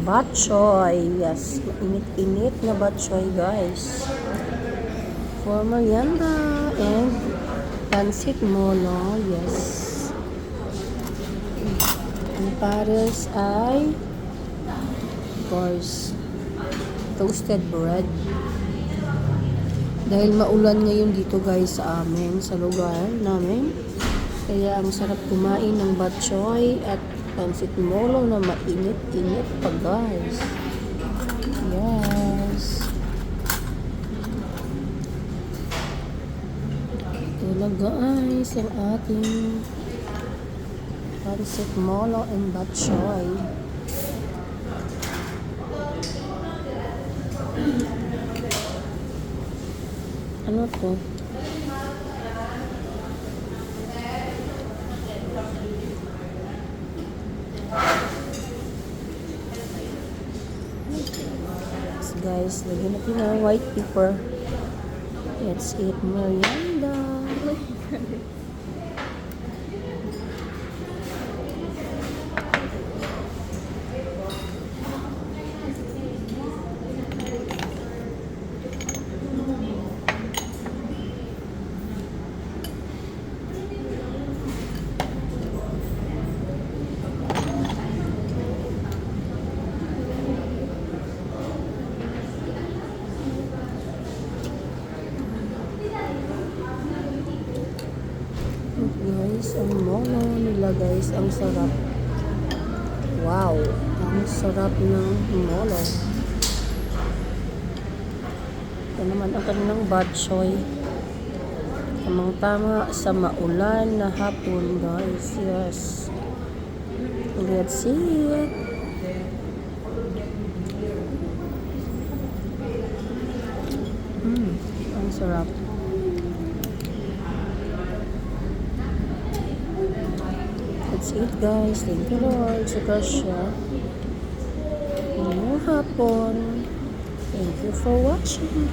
Batchoy. Yes, init-init na batchoy, guys. For merienda and pansit molo. Yes. Ang pares ay of course toasted bread. Dahil maulan ngayon dito guys sa amin, sa lugar namin. Kaya ang sarap kumain ng batchoy at pansit molo na mainit-init pa guys. Yes. Ito na guys ang ating pansit molo and batchoy. Ano to? Guys, lagyan natin ng white pepper. Let's eat merienda. Guys, ang molo nila guys, ang sarap. Wow, ang sarap ng molo. Ito naman ang kanilang batchoy. Tamang tama sa maulan na hapon guys. Yes. Let's see it. Mm, ang sarap. That's it guys. Thank you Lord sa grasya. Ngayong hapon. Thank you for watching.